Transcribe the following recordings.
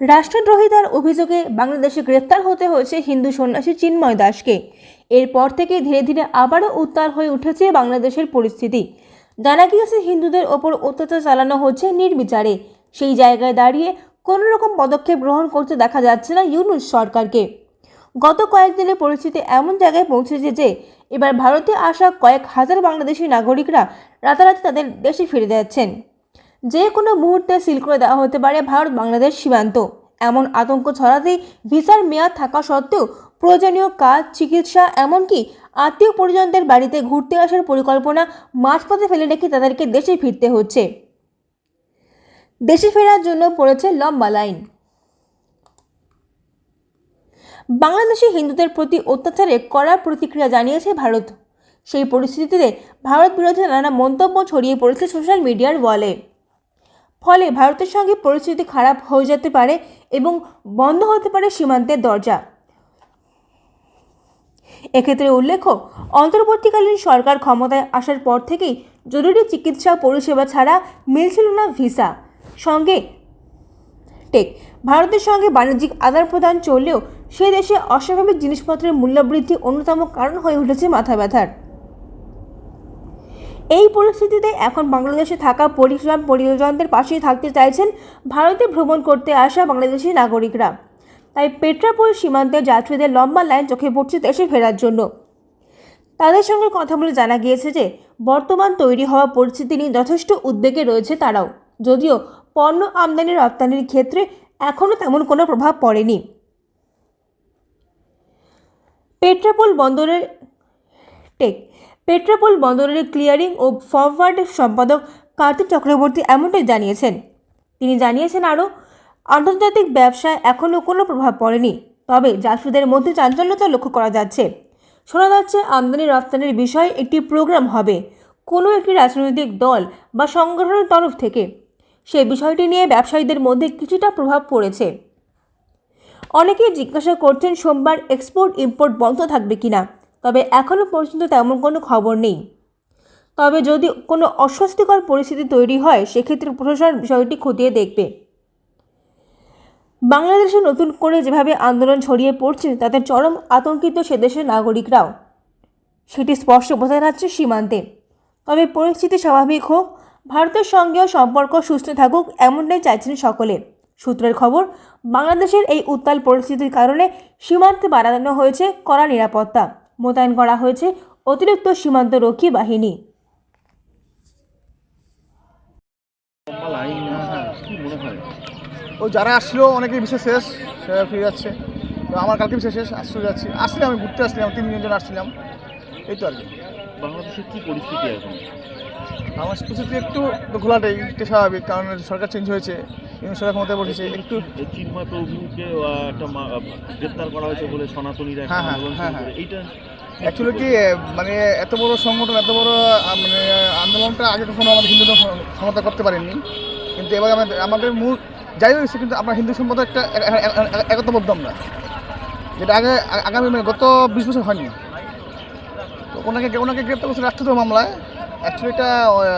রাষ্ট্রদ্রোহিতার অভিযোগে বাংলাদেশে গ্রেপ্তার হতে হয়েছে হিন্দু সন্ন্যাসী চিন্ময় দাসকে। এরপর থেকে ধীরে ধীরে আবারও উত্তাল হয়ে উঠেছে বাংলাদেশের পরিস্থিতি। জানা গিয়েছে, হিন্দুদের ওপর অত্যাচার চালানো হচ্ছে নির্বিচারে। সেই জায়গায় দাঁড়িয়ে কোনো রকম পদক্ষেপ গ্রহণ করতে দেখা যাচ্ছে না ইউনুস সরকারকে। গত কয়েকদিনে পরিস্থিতি এমন জায়গায় পৌঁছেছে যে, এবার ভারতে আসা কয়েক হাজার বাংলাদেশি নাগরিকরা রাতারাতি তাদের দেশে ফিরে যাচ্ছেন। যে কোনো মুহূর্তে সিল করে দেওয়া হতে পারে ভারত বাংলাদেশ সীমান্ত। এমন আতঙ্ক ছড়াতেই ভিসার মেয়াদ থাকা সত্ত্বেও প্রয়োজনীয় কাজ, চিকিৎসা, এমনকি আত্মীয় পরিজনদের বাড়িতে ঘুরতে আসার পরিকল্পনা মাঝপথে ফেলে রেখে তাদেরকে দেশে ফিরতে হচ্ছে। দেশে ফেরার জন্য পড়েছে লম্বা লাইন। বাংলাদেশি হিন্দুদের প্রতি অত্যাচারে কড়া প্রতিক্রিয়া জানিয়েছে ভারত। সেই পরিস্থিতিতে ভারত বিরোধী নানা মন্তব্য ছড়িয়ে পড়েছে সোশ্যাল মিডিয়ার ওয়ালে। ফলে ভারতের সঙ্গে পরিস্থিতি খারাপ হয়ে যেতে পারে এবং বন্ধ হতে পারে সীমান্তের দরজা। এক্ষেত্রে উল্লেখ্য, অন্তর্বর্তীকালীন সরকার ক্ষমতায় আসার পর থেকেই জরুরি চিকিৎসা পরিষেবা ছাড়া মিলছিল না ভিসা। সঙ্গে টেক, ভারতের সঙ্গে বাণিজ্যিক আদান প্রদান চললেও সে দেশে অস্বাভাবিক জিনিসপত্রের মূল্যবৃদ্ধি অন্যতম কারণ হয়ে উঠেছে মাথা ব্যথার। এই পরিস্থিতিতে এখন বাংলাদেশে থাকা পরিশ্রম পরিযোজনদের পাশে থাকতে চাইছেন ভারতে ভ্রমণ করতে আসা বাংলাদেশি নাগরিকরা। তাই পেট্রাপোল সীমান্তে যাত্রীদের লম্বা লাইন চোখে পড়ছে দেশে ফেরার জন্য। তাদের সঙ্গে কথা বলে জানা গিয়েছে যে, বর্তমান তৈরি হওয়া পরিস্থিতি নিয়ে যথেষ্ট উদ্বেগে রয়েছে তারাও। যদিও পণ্য আমদানি রপ্তানির ক্ষেত্রে এখনও তেমন কোনো প্রভাব পড়েনি। পেট্রাপোল বন্দরের টেক। পেট্রাপোল বন্দরের ক্লিয়ারিং ও ফরওয়ার্ড সম্পাদক কার্তিক চক্রবর্তী এমনটাই জানিয়েছেন। তিনি জানিয়েছেন আরও, আন্তর্জাতিক ব্যবসায় এখনও কোনো প্রভাব পড়েনি, তবে যাত্রীদের মধ্যে চাঞ্চল্যতা লক্ষ্য করা যাচ্ছে। শোনা যাচ্ছে, আমদানি রপ্তানির বিষয়ে একটি প্রোগ্রাম হবে, কোনো একটি রাজনৈতিক দল বা সংগঠনের তরফ থেকে। সে বিষয়টি নিয়ে ব্যবসায়ীদের মধ্যে কিছুটা প্রভাব পড়েছে। অনেকেই জিজ্ঞাসা করছেন, সোমবার এক্সপোর্ট ইম্পোর্ট বন্ধ থাকবে কিনা। তবে এখনও পর্যন্ত তেমন কোনো খবর নেই। তবে যদি কোনো অস্বস্তিকর পরিস্থিতি তৈরি হয়, সেক্ষেত্রে প্রশাসন বিষয়টি খতিয়ে দেখবে। বাংলাদেশে নতুন করে যেভাবে আন্দোলন ছড়িয়ে পড়ছে, তাতে চরম আতঙ্কিত সেদেশের নাগরিকরাও। সেটি স্পষ্ট বোঝা যাচ্ছে সীমান্তে। তবে পরিস্থিতি স্বাভাবিক হোক, ভারতের সঙ্গেও সম্পর্ক সুস্থ থাকুক, এমনটাই চাইছেন সকলে। সূত্রের খবর, বাংলাদেশের এই উত্তাল পরিস্থিতির কারণে সীমান্তে বাড়ানো হয়েছে কড়া নিরাপত্তা। মোতায়েন করা হয়েছে অতিরিক্ত সীমান্ত রক্ষী বাহিনী। ও যারা আসলো অনেকে বিশেষ শেষ সেরা ফিরে যাচ্ছে। তো আমার কালকে বিশেষ শেষ আসলে যাচ্ছি। আসলে আমি ঘুরতে আসছিলাম তিন জন আসছিলাম। এই তো আর কি। বাংলাদেশের কী পরিস্থিতি এখন? আমার পরিস্থিতি একটু তো ঘোলাটাই একটু স্বাভাবিক কারণ সরকার চেঞ্জ হয়েছে ইউনিয়ন সরকার ক্ষমতায় বসেছে একটু চিন্ময় প্রভুকে একটা গ্রেপ্তার করা হয়েছে বলে সনাতনীরা হ্যাঁ, হ্যাঁ, হ্যাঁ, হ্যাঁ। এইটা অ্যাকচুয়ালি কি মানে এত বড় সংগঠন এত বড় মানে আন্দোলনটা আগে কখনো আমাদের হিন্দুদের ক্ষমতা করতে পারেননি। কিন্তু এবার আমাদের আমাদের মূল যাই হয়েছে কিন্তু আমরা হিন্দু সম্পদ একটা একতাবদ্ধ আমরা। যেটা আগে আগামী মানে গত বিশ বছর হয়নি। তো ওনাকে ওনাকে গ্রেপ্তার করছে রাষ্ট্রদ্রোহ মামলায়। অ্যাকচুয়ালি এটা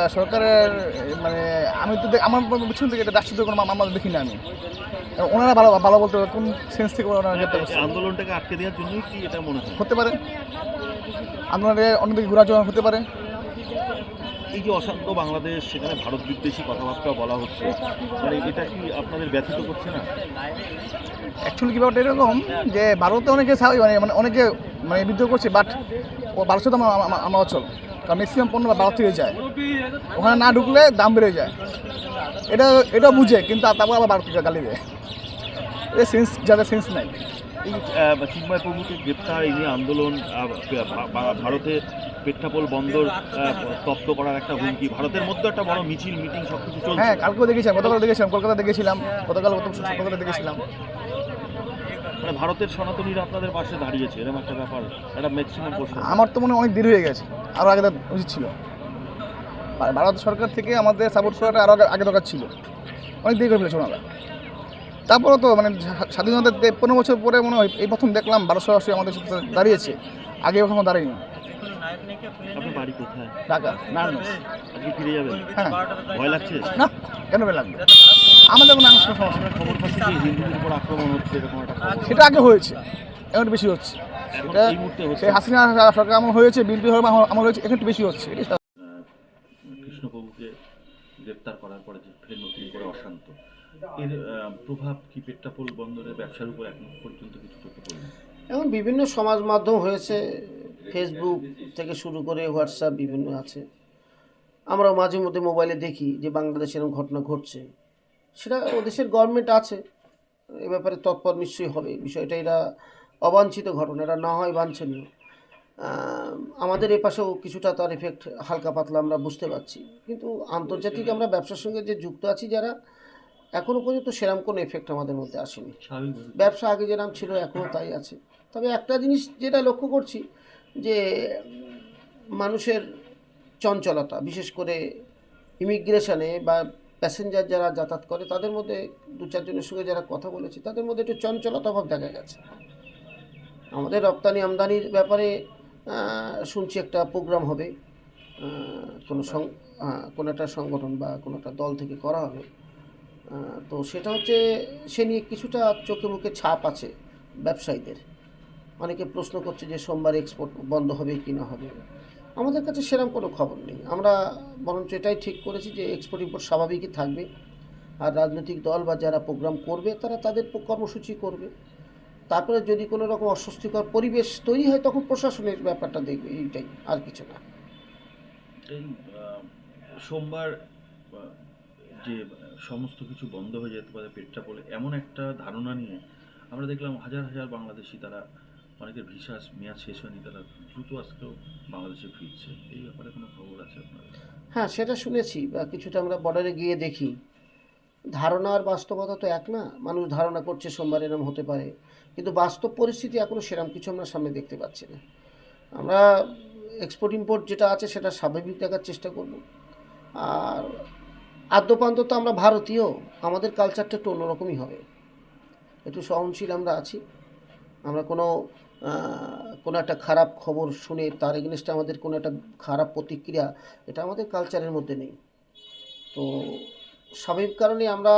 সরকারের মানে আমি তো আমার পিছন থেকে এটা রাষ্ট্রদ্রোহ কোনো মামলা দেখি না আমি। ওনারা ভালো ভালো বলতে পারে কোন সেন্স থেকে ওনারা গ্রেপ্তার করছে? আন্দোলনটাকে আটকে দেওয়ার জন্যই কি এটা মনে হয়? হতে পারে। আপনাদের অন্যদিকে ঘোরাচড়া হতে পারে। এই যে অশান্ত বাংলাদেশ সেখানে ভারত বিদ্বেষী কথাবার্তা বলা হচ্ছে মানে এটা কি আপনাদের ব্যথিত করছে না? অ্যাকচুয়ালি কি ব্যাপারটা এরকম যে ভারতে অনেকে মানে মানে অনেকে মানে বিদ্রোহ করছে বাট ও ভারত সাথে আমার- আমার অচল। কারণ ম্যাক্সিমাম পণ্য ভারত থেকে যায়। ওখানে না ঢুকলে দাম বেড়ে যায়। এটা এটা বুঝে কিন্তু তারপর আবার ভারত থেকে গালি দেয়। এটা সেন্স যাদের সেন্স নাই। এই চিন্ময় প্রভুকে গ্রেপ্তার এই নিয়ে আন্দোলন ভারতে পেট্রাপোল বন্দর স্তব্ধ করার একটা হুমকি ভারতের মধ্যে একটা বড় মিছিল মিটিং সবকিছু চলছে। হ্যাঁ কালকেও দেখেছিলাম গতকাল দেখেছিলাম কলকাতা দেখেছিলাম গতকাল গত কলকাতা দেখেছিলাম। মানে ভারতের সনাতনীরা আপনাদের পাশে দাঁড়িয়েছে এরকম একটা ব্যাপার, একটা ম্যাক্সিমাম প্রশ্ন। আমার তো মনে অনেক দেরি হয়ে গেছে আরও আগে উচিত ছিল। ভারত সরকার থেকে আমাদের সাপোর্ট করাটা আরও আগে- দরকার ছিল। অনেক দেরি হয়ে ফেলেছে ওনারা। তারপরে তো মানে স্বা- স্বাধীনতার পনেরো বছর পরে মনে হয় এই প্রথম দেখলাম ভারত সরাসরি আমাদের সাথে দাঁড়িয়েছে, আগে কখনো দাঁড়ায়নি। আপনার বাড়ি কোথায়? ঢাকা নারায়ণগঞ্জ। আজকে ফিরে যাবেন? হ্যাঁ। ভয় লাগছে? না কেন লাগবে? আমাদের কোনো আংশ সমস্যা খবর পাচ্ছি যে হিন্দুদের উপর আক্রমণ হচ্ছে এরকম একটা সেটা আগে হয়েছে এখন বেশি হচ্ছে। সেটা সেই হাসিনা সরকার আমার হয়েছে বিএনপি আমার হয়েছে এখন একটু বেশি হচ্ছে। কৃষ্ণবাবুকে গ্রেপ্তার করার পরে যে ফের নতুন করে অশান্ত এর প্রভাব কি পেট্রাপোল বন্দরের ব্যবসার উপর এখন পর্যন্ত কিছু চোখে পড়বে এখন বিভিন্ন সমাজ মাধ্যম হয়েছে ফেসবুক থেকে শুরু করে হোয়াটসঅ্যাপ বিভিন্ন আছে। আমরা মাঝে মধ্যে মোবাইলে দেখি যে বাংলাদেশে এরকম ঘটনা ঘটছে। সেটা ও দেশের গভর্নমেন্ট আছে। এ ব্যাপারে তৎপর নিশ্চয়ই হবে। বিষয়টা এটা অবাঞ্ছিত ঘটনা এটা না হয় বাঞ্ছনীয়। আমাদের এ পাশেও কিছুটা তার এফেক্ট হালকা পাতলা আমরা বুঝতে পারছি। কিন্তু আন্তর্জাতিক আমরা ব্যবসার সঙ্গে যে যুক্ত আছি যারা এখনও পর্যন্ত সেরকম কোনো এফেক্ট আমাদের মধ্যে আসেনি। ব্যবসা আগে যেরকম ছিল এখনও তাই আছে। তবে একটা জিনিস যেটা লক্ষ্য করছি যে মানুষের চঞ্চলতা, বিশেষ করে ইমিগ্রেশনে বা প্যাসেঞ্জার যারা যাতায়াত করে, তাদের মধ্যে দু চারজনের সঙ্গে যারা কথা বলেছে, তাদের মধ্যে একটু চঞ্চলতা অভাব দেখা গেছে। আমাদের রপ্তানি আমদানির ব্যাপারে শুনছি একটা প্রোগ্রাম হবে। কোনো সং কোনো একটা সংগঠন বা কোনো একটা দল থেকে করা হবে। তো সেটা হচ্ছে, সে নিয়ে কিছুটা চোখে মুখে ছাপ আছে ব্যবসায়ীদের। অনেকে প্রশ্ন করছে যে সোমবার এক্সপোর্ট বন্ধ হবে কি না হবে। আমাদের কাছে সেরকম কোনো খবর নেই। আমরা বরঞ্চ এটাই ঠিক করেছি যে এক্সপোর্ট ইম্পোর্ট স্বাভাবিকই থাকবে। আর রাজনৈতিক দল বা যারা প্রোগ্রাম করবে, তারা তাদের কর্মসূচি করবে। তারপরে যদি কোনো রকম অস্বস্তিকর পরিবেশ তৈরি হয়, তখন প্রশাসনের ব্যাপারটা দেখবে, এইটাই, আর কিছু না। সোমবার যে সমস্ত কিছু বন্ধ হয়ে যেতে পারে পেটটা পেট্রাপোলে এমন একটা ধারণা নিয়ে আমরা দেখলাম হাজার হাজার বাংলাদেশি তারা অনেকের ভিসা মেয়াদ শেষ হয়নি, তারা দ্রুত আজকেও বাংলাদেশে ফিরছে। এই ব্যাপারে কোনো খবর আছে আপনার? হ্যাঁ সেটা শুনেছি, বা কিছুটা আমরা বর্ডারে গিয়ে দেখি। ধারণা আর বাস্তবতা তো এক না, মানুষ ধারণা করছে সোমবার এরম হতে পারে। কিন্তু বাস্তব পরিস্থিতি এখনও সেরকম কিছু আমরা সামনে দেখতে পাচ্ছি না। আমরা এক্সপোর্ট ইম্পোর্ট যেটা আছে সেটা স্বাভাবিক দেখার চেষ্টা করব। আর আদ্যপান্ত তো আমরা ভারতীয়, আমাদের কালচারটা একটু অন্যরকমই হবে। একটু সহনশীল আমরা আছি। আমরা কোনো কোনো একটা খারাপ খবর শুনে তার এগেনস্টে আমাদের কোনো একটা খারাপ প্রতিক্রিয়া, এটা আমাদের কালচারের মধ্যে নেই। তো স্বাভাবিক কারণে আমরা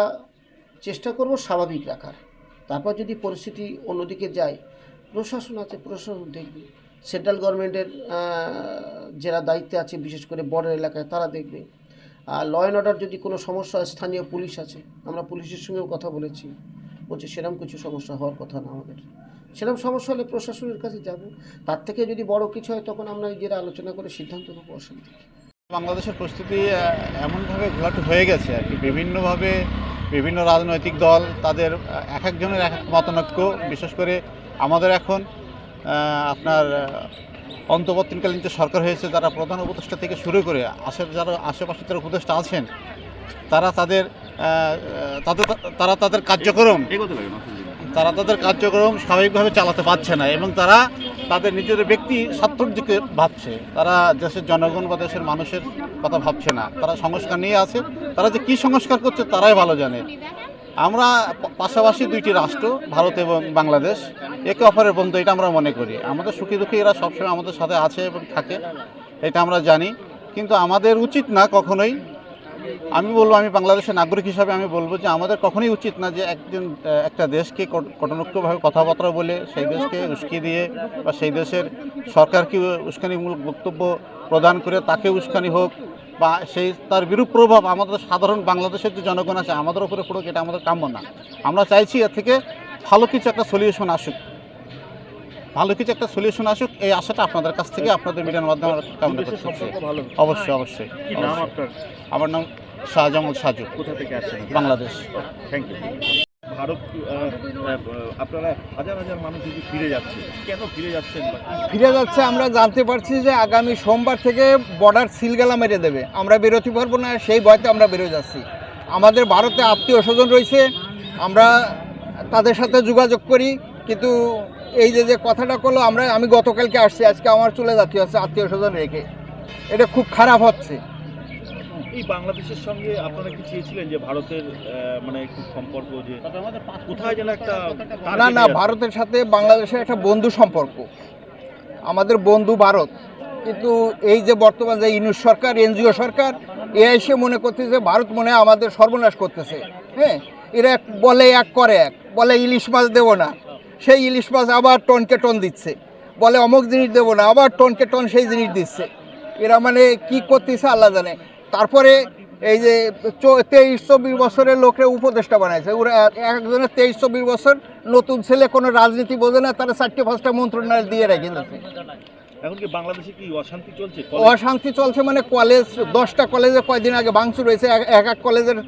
চেষ্টা করব স্বাভাবিক রাখার। তারপর যদি পরিস্থিতি অন্যদিকে যায়, প্রশাসন আছে, প্রশাসন দেখবে। সেন্ট্রাল গভর্নমেন্টের যারা দায়িত্বে আছে, বিশেষ করে বর্ডার এলাকায়, তারা দেখবে। আর ল অ্যান্ড অর্ডার যদি কোনো সমস্যা স্থানীয় পুলিশ আছে, আমরা পুলিশের সঙ্গেও কথা বলেছি। বলছে সেরকম কিছু সমস্যা হওয়ার কথা না আমাদের। সেরকম সমস্যা হলে প্রশাসনের কাছে যাব। তার থেকে যদি বড় কিছু হয় তখন আমরা নিজেরা আলোচনা করে সিদ্ধান্ত নেব অসুবিধা বাংলাদেশের প্রস্তুতি এমনভাবে ঘোলাটে হয়ে গেছে আর কি। বিভিন্নভাবে বিভিন্ন রাজনৈতিক দল তাদের এক একজনের এক এক মতানৈক্য। বিশেষ করে আমাদের এখন আপনার অন্তর্বর্তীকালীন যে সরকার হয়েছে তারা প্রধান উপদেষ্টা থেকে শুরু করে আশে যারা আশেপাশে যারা উপদেষ্টা আছেন তারা তাদের তাদের তারা তাদের কার্যক্রম তারা তাদের কার্যক্রম স্বাভাবিকভাবে চালাতে পারছে না এবং তারা তাদের নিজের ব্যক্তি স্বার্থর দিকে ভাবছে। তারা দেশের জনগণ বা দেশের মানুষের কথা ভাবছে না। তারা সংস্কার নিয়ে আছে। তারা যে কী সংস্কার করছে তারাই ভালো জানে। আমরা পাশাপাশি দুইটি রাষ্ট্র, ভারত এবং বাংলাদেশ, একে অপরের বন্ধু, এটা আমরা মনে করি। আমাদের সুখী দুঃখী এরা সবসময় আমাদের সাথে আছে এবং থাকে, এটা আমরা জানি। কিন্তু আমাদের উচিত না কখনোই আমি বলব, আমি বাংলাদেশের নাগরিক হিসাবে আমি বলব যে আমাদের কখনোই উচিত না যে একজন একটা দেশকে কট- কটনৈক্যভাবে কথাবার্তা বলে সেই দেশকে উস্কি দিয়ে বা সেই দেশের সরকারকে উস্কানিমূলক বক্তব্য প্রদান করে তাকে উস্কানি হোক বা সেই, তার বিরূপ প্রভাব আমাদের সাধারণ বাংলাদেশের যে জনগণ আছে, আমাদের উপরে পড়ুক, এটা আমাদের কাম্য না। আমরা চাইছি এর থেকে ভালো কিছু একটা সলিউশন আসুক। ভালো কিছু একটা সলিউশন আসুক এই আশাটা আপনাদের কাছ থেকে আপনাদের মিডিয়ার মাধ্যমে আমরা কামনা করছি। অবশ্যই অবশ্যই কি নাম আপনার? আমার নাম শাহজামাল সাজু। কোথা থেকে আসছেন? বাংলাদেশ। থ্যাংক ইউ ভারত আহ, আহ, আপনারা হাজার হাজার মানুষ যদি ফিরে যাচ্ছে কেন ফিরে যাচ্ছেন ফিরে যাচ্ছে আমরা জানতে পারছি যে আগামী সোমবার থেকে বর্ডার সিলগালা মেরে দেবে। আমরা বেরোতে পারব না সেই ভয়তে আমরা বেরোয় যাচ্ছি। আমাদের ভারতে আত্মীয় স্বজন রয়েছে আমরা তাদের সাথে যোগাযোগ করি কিন্তু এই যে যে কথাটা করল আমরা আমি গতকালকে আসছি আজকে আমার চলে যাচ্ছি হচ্ছে আত্মীয় স্বজন রেখে। এটা খুব খারাপ হচ্ছে। এই বাংলাদেশের সঙ্গে আপনারা কি চেয়েছিলেন যে ভারতের মানে একটু সম্পর্ক যে কোথায় যেন একটা না না ভারতের সাথে বাংলাদেশের একটা বন্ধু সম্পর্ক। আমাদের বন্ধু ভারত। কিন্তু এই যে বর্তমান যে ইউনুস সরকার এনজিও সরকার এ এসে মনে করতেছে ভারত মনে হয় আমাদের সর্বনাশ করতেছে। হ্যাঁ? এরা এক বলে এক করে এক। বলে ইলিশ মাছ দেবো না। সেই ইলিশ মাছ আবার টনকে টন দিচ্ছে। বলে অমুক জিনিস দেবো না আবার টনকে টন সেই জিনিস দিচ্ছে। এরা মানে কি করতেছে আল্লাহ জানে। তারপরে এই যে তেইশ চব্বিশ বছরের লোকরা উপদেষ্টা বানাইছে। ওরা একজনের তেইশ চব্বিশ বছর নতুন ছেলে কোনো রাজনীতি বোঝে না তারা চারটে পাঁচটা মন্ত্রণালয় দিয়ে রেখে দিচ্ছে এখন বাংলাদেশে কি অশান্তি চলছে? অশান্তি চলছে মানে কলেজ দশটা কলেজে কয়দিন আগে ভাঙচুর হয়েছে। এক এক কলেজের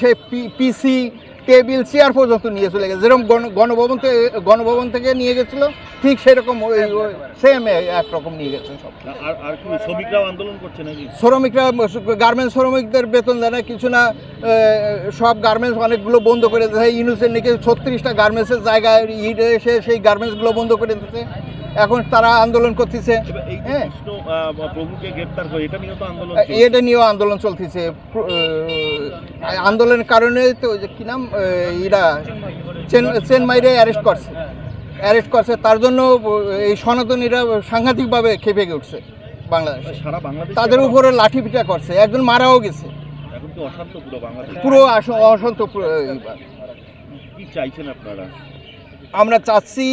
সেই পিসি টেবিল চেয়ার পর্যন্ত নিয়ে চলে গেছে। যেরকম গণ- গণভবন থেকে গণভবন থেকে নিয়ে গেছিল ঠিক সেরকম সেম একরকম নিয়ে গেছে সব। আর আর শ্রমিকরাও আন্দোলন করছে নাকি? শ্রমিকরা গার্মেন্টস শ্রমিকদের বেতন দেয় না কিছু না সব গার্মেন্টস অনেকগুলো বন্ধ করে দিয়েছে। ইউনুসের নাকি ছত্রিশটা গার্মেন্টসের জায়গায় ইট এসে সেই গার্মেন্টসগুলো বন্ধ করে দিতেছে এখন তারা আন্দোলন করতেছে। হ্যাঁ। এটা নিয়েও আন্দোলন চলতেছে। আন্দোলনের কারণে তো ওই যে কি নাম এরা চেন চেনমাইরে অ্যারেস্ট করছে। অ্যারেস্ট করছে তার জন্য এই সনাতনীরা সাংঘাতিকভাবে খেপে উঠছে বাংলাদেশ। তাদের উপরে লাঠি পিঠা করছে একজন মারাও গেছে। অশান্ত পুরো চাইছেন আপনারা? আমরা চাচ্ছি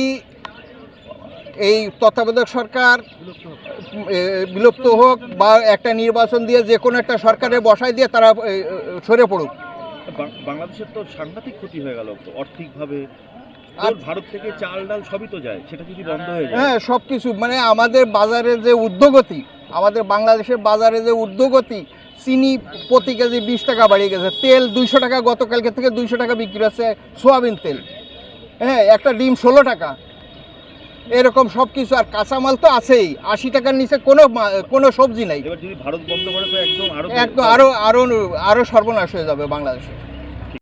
এই তত্ত্বাবধায়ক সরকার বিলুপ্ত হোক বা একটা নির্বাচন দিয়ে যে কোনো একটা সরকারে বসাই দিয়ে তারা সরে পড়ুক। বাংলাদেশের তো সাংঘাতিক ক্ষতি হয়ে গেল অর্থিকভাবে আর- ভারত থেকে চাল ডাল সবই তো যায় সেটা যদি বন্ধ হয়ে যায়। হ্যাঁ সব কিছু মানে আমাদের বাজারে যে উদ্যোগতি আমাদের বাংলাদেশের বাজারে যে উদ্যোগতি চিনি প্রতি কেজি বিশ টাকা বাড়িয়ে গেছে তেল দুইশো টাকা গতকালকে থেকে দুইশো টাকা বিক্রি হচ্ছে সোয়াবিন তেল। হ্যাঁ একটা ডিম ষোলো টাকা এরকম সব কিছু আর কাঁচামাল তো আছেই আশি টাকার নিচে কোনো কোনো সবজি নাই। একদম আরও একদম আরও আরও আরও সর্বনাশ হয়ে যাবে বাংলাদেশে।